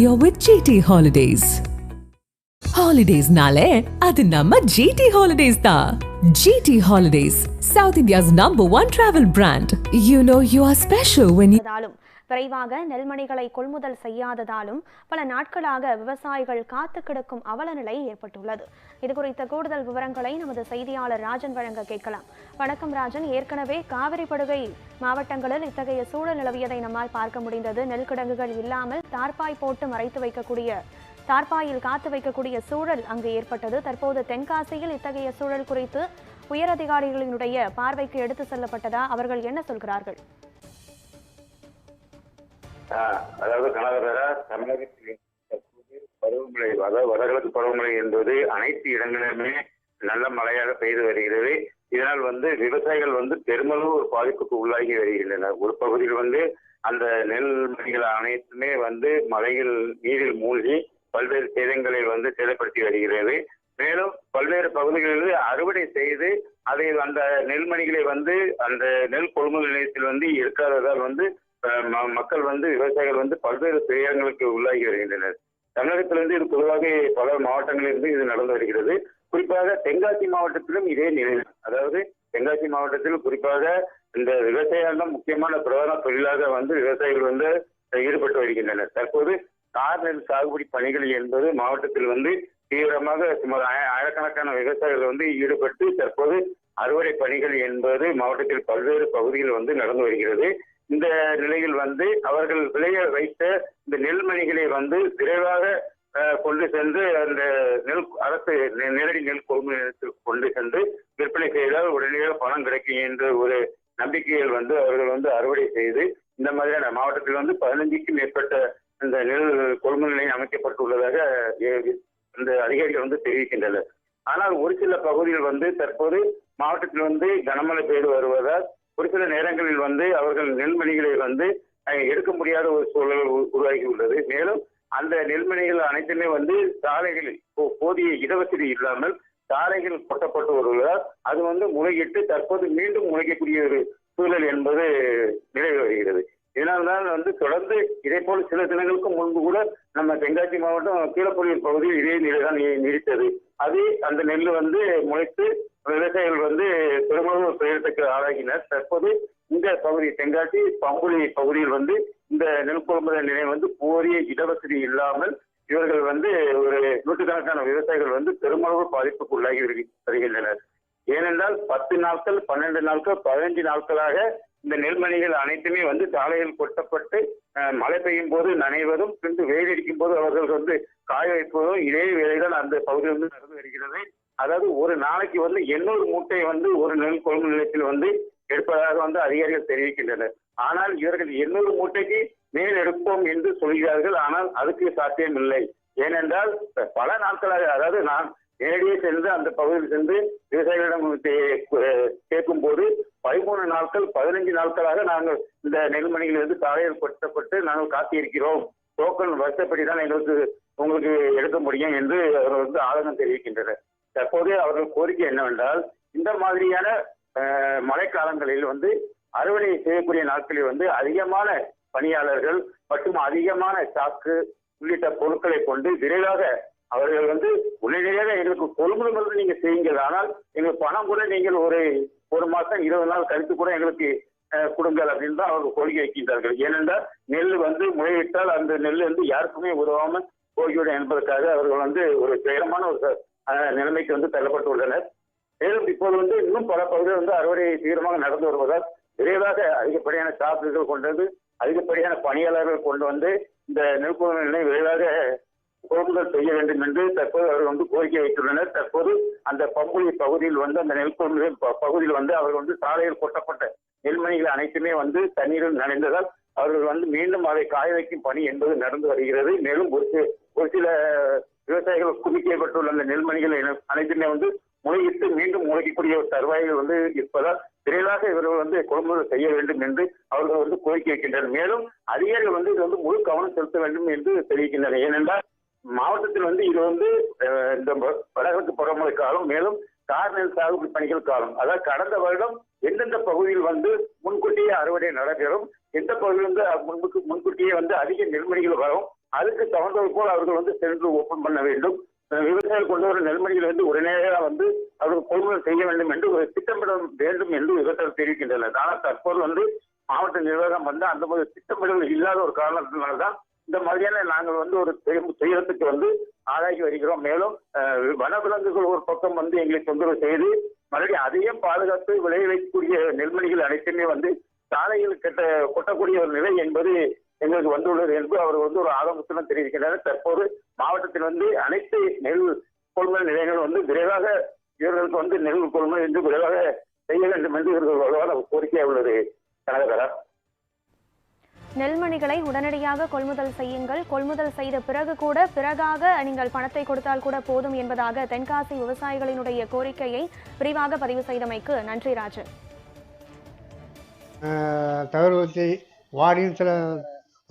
you're with GT Holidays. ஹாலிடேஸ்னாலே அது நம்ம ஜிடி ஹாலிடேஸ் தான் GT holidays South India's number one travel brand you know you are special when தாலும் விரைவாக நெல்மணிகளை கொள்முதல் செய்யாததாலும் பல நாட்களாக விவசாயிகள் காத்து கிடக்கும் அவல நிலை ஏற்பட்டுள்ளது. இது குறித்த கூடுதல் விவரங்களை நமது செய்தியாளர் ராஜன் வழங்க கேட்கலாம். வணக்கம் ராஜன். ஏற்கனவே காவிரி படுகை மாவட்டங்களில் இத்தகைய சூழல் நிலவியதை நம்மால் பார்க்க முடிந்தது. நெல் கிடங்குகள் இல்லாமல் தார்பாய் போட்டு மறைத்து வைக்கக்கூடிய தார்பாயில் காத்து வைக்கக்கூடிய சூழல் அங்கு ஏற்பட்டது. தற்போது தென்காசியில் இத்தகைய சூழல் குறித்து உயரதிகாரிகளினுடைய பார்வைக்கு எடுத்து செல்லப்பட்டதா? அவர்கள் என்ன சொல்கிறார்கள்? அதாவது கனகரா தமிழகத்தில் பருவமழை அதாவது வடகிழக்கு பருவமழை என்பது அனைத்து இடங்களிலுமே நல்ல மழையாக பெய்து வருகிறது. இதனால் வந்து விவசாயிகள் வந்து பெருமளவு ஒரு பாதிப்புக்கு உள்ளாகி வருகின்றனர். ஒரு பகுதியில் வந்து அந்த நெல் மணிகள் அனைத்துமே வந்து மழையில் நீரில் மூழ்கி பல்வேறு சேதங்களை வந்து சேதப்படுத்தி வருகிறது. மேலும் பல்வேறு பகுதிகளில் அறுவடை செய்து அதை அந்த நெல்மணிகளை வந்து அந்த நெல் கொள்முதல் நிலையத்தில் வந்து இருக்காததால் வந்து மக்கள் வந்து விவசாயிகள் வந்து பல்வேறு துயரங்களுக்கு உள்ளாகி வருகின்றனர். தமிழகத்திலிருந்து இது பொதுவாக பல மாவட்டங்களிலிருந்து இது நடந்து வருகிறது. குறிப்பாக தென்காசி மாவட்டத்திலும் இதே நிலை. அதாவது தென்காசி மாவட்டத்தில் குறிப்பாக இந்த விவசாயம் தான் முக்கியமான பிரதான தொழிலாக வந்து விவசாயிகள் வந்து ஈடுபட்டு வருகின்றனர். தற்போது கார் நெல் சாகுபடி பணிகள் என்பது மாவட்டத்தில் வந்து தீவிரமாக சுமார் ஆயிரக்கணக்கான விவசாயிகள் வந்து ஈடுபட்டு தற்போது அறுவடை பணிகள் என்பது மாவட்டத்தில் பல்வேறு பகுதிகள் வந்து நடந்து வருகிறது. இந்த நிலையில் வந்து அவர்கள் விளைய வைத்த இந்த நெல்மணிகளை வந்து விரைவாக கொண்டு சென்று அந்த நெல் அரசு நேரடி நெல் கொள்முதல் நிலையத்திற்கு கொண்டு சென்று விற்பனை செய்தால் உடனடியாக பணம் கிடைக்கும் என்ற ஒரு நம்பிக்கையில் வந்து அவர்கள் வந்து அறுவடை செய்து இந்த மாதிரியான மாவட்டத்தில் வந்து பதினஞ்சுக்கும் மேற்பட்ட இந்த நெல் கொள்முதல் நிலையம் அமைக்கப்பட்டுள்ளதாக இந்த அதிகாரிகள் வந்து தெரிவிக்கின்றனர். ஆனால் ஒரு சில பகுதிகள் வந்து தற்போது மாவட்டத்தில் வந்து கனமழை பெய்து வருவதால் ஒரு சில நேரங்களில் வந்து அவர்கள் நெல்மணிகளை வந்து எடுக்க முடியாத ஒரு சூழல் உ- உருவாகி உள்ளது மேலும் அந்த நெல்மணிகள் அனைத்துமே வந்து சாலைகளில் போ- போதிய இடவசதி இல்லாமல் சாலைகள் கொட்டப்பட்டு வருவதால் அது வந்து முளையிட்டு தற்போது மீண்டும் முளைக்கக்கூடிய ஒரு சூழல் என்பது நிலவி வருகிறது. இதனால்தான் வந்து தொடர்ந்து இதே போல் சில தினங்களுக்கு முன்பு கூட நம்ம தென்காசி மாவட்டம் கீழப்பள்ளியூர் பகுதியில் இதே நிலைதான் நீடித்தது. அது அந்த நெல் வந்து முளைத்து விவசாயிகள் வந்து பெரும்பாலும் துயரத்துக்கு ஆளாகினர். தற்போது இந்த பகுதி தென்காசி பம்புலி பகுதியில் வந்து இந்த நெல் கொள்முதல் நிலையம் வந்து போரிய இடவசதி இல்லாமல் இவர்கள் வந்து ஒரு நூற்றுக்கணக்கான விவசாயிகள் வந்து பெருமளவு பாதிப்புக்கு உள்ளாகி வருகின்றனர். ஏனென்றால் பத்து நாட்கள் பன்னெண்டு நாட்கள் பதினஞ்சு நாட்களாக இந்த நெல்மணிகள் அனைத்துமே வந்து சாலையில் கொட்டப்பட்டு மழை பெய்யும் போது நனைவதும் பின்பு வெயில் அடிக்கும் போது அவர்கள் வந்து காய வைப்பதும் இதே வேலைகள் அந்த பகுதியில் வந்து நடந்து வருகிறது. அதாவது ஒரு நாளைக்கு வந்து எண்ணூறு மூட்டை வந்து ஒரு நெல் கொள்முதல் நிலையத்தில் வந்து எடுப்பதாக வந்து அதிகாரிகள் தெரிவிக்கின்றனர். ஆனால் இவர்கள் எண்ணூறு மூட்டைக்கு மேல் எடுப்போம் என்று சொல்கிறார்கள். ஆனால் அதுக்கு சாத்தியம் இல்லை ஏனென்றால் பல நாட்களாக அதாவது நான் நேரடியே சென்று அந்த பகுதியில் சென்று விவசாயிகளிடம் கேட்கும் போது பதிமூணு நாட்கள் பதினஞ்சு நாட்களாக நாங்கள் இந்த நெல்மணிகள் வந்து சாலையில் கொட்டப்பட்டு நாங்கள் காத்திருக்கிறோம். டோக்கன் வருஷப்படி தான் எங்களுக்கு உங்களுக்கு எடுக்க முடியும் என்று அவர்கள் வந்து ஆதங்கம் தெரிவிக்கின்றனர். தற்போது அவர்கள் கோரிக்கை என்னவென்றால் இந்த மாதிரியான மழைக்காலங்களில் வந்து அறுவடை செய்யக்கூடிய நாட்களில் வந்து அதிகமான பணியாளர்கள் மற்றும் அதிகமான சாக்கு உள்ளிட்ட பொருட்களை கொண்டு விரைவாக அவர்கள் வந்து உடனடியாக எங்களுக்கு கொள்முதல் வந்து நீங்க செய்யுங்கள். ஆனால் எங்களுக்கு பணம் கூட நீங்கள் ஒரு ஒரு மாசம் இருபது நாள் கழித்து கூட எங்களுக்கு கொடுங்கள் அப்படின்னு தான் அவர்கள் கோரிக்கை வைக்கின்றார்கள். ஏனென்றால் நெல் வந்து முளையிட்டால் அந்த நெல் வந்து யாருக்குமே உதவாமல் போய்விடும் என்பதற்காக அவர்கள் வந்து ஒரு துயரமான ஒரு நிலைமைக்கு வந்து தள்ளப்பட்டுள்ளனர். மேலும் இப்போது வந்து இன்னும் பல பகுதிகள் வந்து அறுவடை தீவிரமாக நடந்து வருவதால் விரைவாக அதிகப்படியான ஸ்டாஃப்கள் கொண்டு வந்து அதிகப்படியான பணியாளர்கள் கொண்டு வந்து இந்த நெற்கொள்முதல் விரைவாக கொள்முதல் செய்ய வேண்டும் என்று தற்போது அவர்கள் வந்து கோரிக்கை வைத்துள்ளனர். தற்போது அந்த பம்புளி பகுதியில் வந்து அந்த நெல் கொள்முதல் ப- பகுதியில் வந்து அவர்கள் வந்து சாலையில் கொட்டப்பட்ட நெல்மணிகள் அனைத்துமே வந்து தண்ணீரில் நனைந்ததால் அவர்கள் வந்து மீண்டும் அதை காய வைக்கும் பணி என்பது நடந்து வருகிறது. மேலும் ஒரு சில ஒரு சில விவசாயிகள் குவிக்கப்பட்டுள்ள அந்த நெல்மணிகள் அனைத்துமே வந்து முளையிட்டு மீண்டும் முளைக்கக்கூடிய ஒரு தருவாய்கள் வந்து இருப்பதால் விரைவாக இவர்கள் வந்து கொள்முதல் செய்ய வேண்டும் என்று அவர்கள் வந்து கோரிக்கை வைக்கின்றனர். மேலும் அதிகாரிகள் வந்து இது வந்து முழு கவனம் செலுத்த வேண்டும் என்று தெரிவிக்கின்றனர். ஏனென்றால் மாவட்டத்தில் வந்து இது வந்து இந்த வடகிழக்கு பருவமழை காலம் மேலும் கார் நெல் சாகுபடி பணிகள் காலம். அதாவது கடந்த வருடம் எந்தெந்த பகுதியில் வந்து முன்கூட்டியே அறுவடை நடைபெறும் எந்த பகுதியில் வந்து முன்புக்கு முன்கூட்டியே வந்து அதிக நெல்மணிகள் வரும் அதுக்கு தகுந்தது போல் அவர்கள் வந்து சென்று ஓப்பன் பண்ண வேண்டும். விவசாயிகள் கொண்டு வரும் நெல்மணிகளை வந்து உடனடியாக வந்து அவர்கள் கொள்முதல் செய்ய வேண்டும் என்று ஒரு திட்டமிட வேண்டும் என்று விவசாயிகள் தெரிவிக்கின்றனர். ஆனால் தற்போது வந்து மாவட்ட நிர்வாகம் வந்து அந்த மாதிரி திட்டமிடல் இல்லாத ஒரு காரணத்தினால்தான் இந்த மாதிரியான நாங்கள் வந்து ஒரு பெரும் துயரத்துக்கு வந்து ஆளாகி வருகிறோம். மேலும் வனவிலங்குகள் ஒரு பக்கம் வந்து எங்களை தொந்தரவு செய்து மறுபடியும் அதையும் பாதுகாத்து விளைய வைக்கக்கூடிய நெல்மணிகள் அனைத்துமே வந்து சாலையில் கட்ட கொட்டக்கூடிய ஒரு நிலை என்பது எங்களுக்கு வந்துள்ளது என்று அவர் வந்து ஒரு ஆரம்பத்துடன் தெரிவிக்கின்றனர் தற்போது மாவட்டத்தில் வந்து அனைத்து நெல் கொள்முதல் நிலையங்களும் வந்து விரைவாக இவர்களுக்கு வந்து நெல் கொள்முதல் என்று விரைவாக செய்ய வேண்டும் என்று இவர்கள் வலுவான கோரிக்கையாக உள்ளது. கனகதரா நெல்மணிகளை உடனடியாக கொள்முதல் செய்யுங்கள். கொள்முதல் செய்த பிறகு கூட பிறகாக நீங்கள் பணத்தை கொடுத்தால் கூட போதும் என்பதாக தென்காசி விவசாயிகளினுடைய கோரிக்கையை விரிவாக பதிவு செய்தமைக்கு நன்றி ராஜன் தகர்வத்தி வாடின்னு சில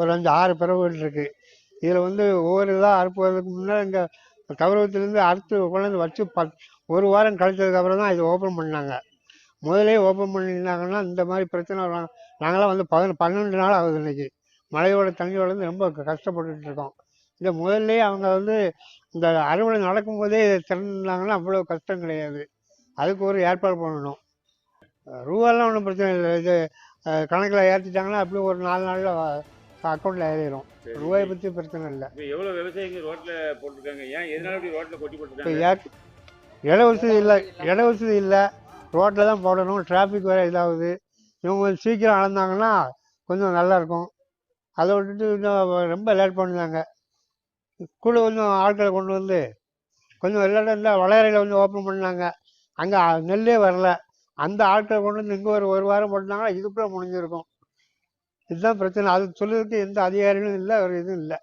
ஒரு அஞ்சு ஆறு பிறவுகள் இருக்கு. இதில் வந்து ஒவ்வொரு இதாக அறுப்புவதற்கு முன்னால் இங்கே தகர்வத்திலேருந்து அறுத்து கொண்டாந்து வச்சு பத் ஒரு வாரம் கழிச்சதுக்கப்புறம் தான் இது ஓப்பன் பண்ணாங்க. முதலே ஓப்பன் பண்ணியிருந்தாங்கன்னா இந்த மாதிரி பிரச்சனை வரும் நாங்களாம் வந்து பதின பன்னெண்டு நாள் ஆகுது இன்றைக்கி மழையோட தண்ணியோட வந்து ரொம்ப க- கஷ்டப்பட்டுட்டு இருக்கோம். இந்த முதல்லே அவங்க வந்து இந்த அறுவடை நடக்கும்போதே இதை திறந்துருந்தாங்கன்னா அவ்வளோ கஷ்டம் கிடையாது. அதுக்கு ஒரு ஏற்பாடு பண்ணணும். அஹ் ரூபாலாம் ஒன்றும் பிரச்சனை இல்லை. இது கணக்கில் ஏற்றிட்டாங்கன்னா அப்படியே ஒரு நாலு நாளில் அக்கௌண்ட்டில் ஏறிடும் ரூபாயை பற்றி பிரச்சனை இல்லை. எவ்வளோ விவசாயிங்க ரோட்ல போட்டிருக்காங்க? ஏன் எதனால இப்படி ரோட்ல கொட்டி இப்போ போட்டிருக்காங்க ஏற் இட வசதி இல்லை இட வசதி இல்லை. ரோட்டில் தான் போடணும் டிராஃபிக் வேறு இதாகுது. இவங்க கொஞ்சம் சீக்கிரம் அளந்தாங்கன்னா கொஞ்சம் நல்லா இருக்கும். அதை விட்டுட்டு இன்னும் ரொம்ப லேட் பண்ணுறாங்க கூட கொஞ்சம் ஆட்களை கொண்டு வந்து கொஞ்சம் எல்லாரும் இருந்தால் வளையறையில் வந்து ஓப்பன் பண்ணாங்க அங்கே நெல்லே வரல. அந்த ஆட்களை கொண்டு வந்து இங்கே ஒரு ஒரு வாரம் போட்டாங்கன்னா இதுக்குள்ளே முடிஞ்சிருக்கும். இதுதான் பிரச்சனை. அது சொல்லுறதுக்கு எந்த அதிகாரிகளும் இல்லை ஒரு இதுவும் இல்லை.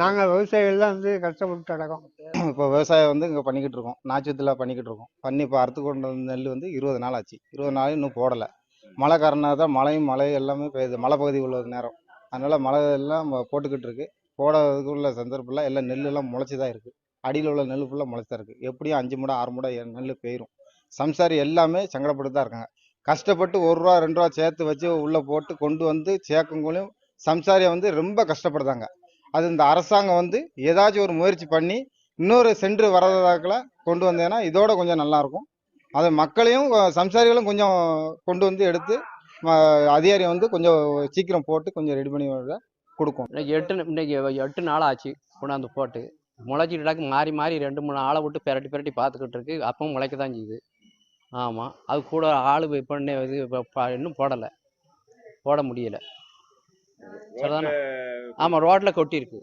நாங்கள் விவசாயிகள் தான் வந்து கஷ்டப்பட்டு கிடக்கோம் இப்போ விவசாயம் வந்து இங்கே பண்ணிக்கிட்டு இருக்கோம். நாச்சுத்தில் பண்ணிக்கிட்டு இருக்கோம். பண்ணி இப்போ அறுத்து கொண்டு வந்த நெல் வந்து இருபது நாள் ஆச்சு. இருபது நாள் இன்னும் போடலை. மழை காரணமாக தான் மழையும் மழை எல்லாமே பெய்யுது. மலை பகுதி உள்ள நேரம். அதனால் மழை எல்லாம் போட்டுக்கிட்டு இருக்குது போடுறதுக்கு உள்ள சந்தர்ப்பில் எல்லாம் நெல்லெல்லாம் முளைச்சி தான் இருக்குது அடியில் உள்ள நெல் ஃபுல்லாக முளைச்சி தான் இருக்குது எப்படியும் அஞ்சு மூடை ஆறு மூடை நெல் பெயரும். சம்சாரி எல்லாமே சங்கடப்பட்டு தான் இருக்காங்க. கஷ்டப்பட்டு ஒரு ரூபா ரெண்டு ரூபா சேர்த்து வச்சு உள்ளே போட்டு கொண்டு வந்து சேர்க்கங்களையும் சம்சாரியை வந்து ரொம்ப கஷ்டப்படுதாங்க அது இந்த அரசாங்கம் வந்து ஏதாச்சும் ஒரு முயற்சி பண்ணி இன்னொரு சென்று வரதாக்கில் கொண்டு வந்தேன்னா இதோட கொஞ்சம் நல்லா இருக்கும். அது மக்களையும் சம்சாரிகளும் கொஞ்சம் கொண்டு வந்து எடுத்து அதிகாரி வந்து கொஞ்சம் சீக்கிரம் போட்டு கொஞ்சம் ரெடி பண்ணி கொடுக்கும். இன்னைக்கு எட்டு இன்னைக்கு எட்டு நாள் ஆச்சு கொண்டாந்து போட்டு. முளைச்சிட்டு மாறி மாறி ரெண்டு மூணு ஆளை விட்டு பெரட்டி பிரட்டி பார்த்துக்கிட்டு இருக்கு. அப்பவும் முளைக்க தான் செய்யுது. ஆமாம் அது கூட ஆள் இப்போ இது இப்ப இன்னும் போடலை. போட முடியல. சரிதானே? ஆமாம் ரோட்டில் கொட்டியிருக்கு.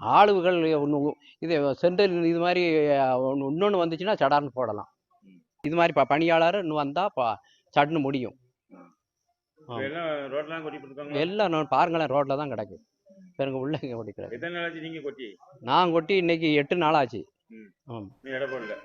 ஆளுகள் ஒன்று இது சென்ட்ரல் இது மாதிரி இன்னொன்று வந்துச்சுன்னா சடார்னு போடலாம். இது மாதிரி ப பணியாளர் இன்னும் வந்தால் பா சட்டுன்னு முடியும். இப்போ எல்லாம் நான் பாருங்களேன் ரோட்டில் தான் கிடக்கு பெருங்க உள்ள கொட்டி? நான் கொட்டி இன்னைக்கு எட்டு நாள் ஆச்சு. ஆமாம் இடம் போடலை.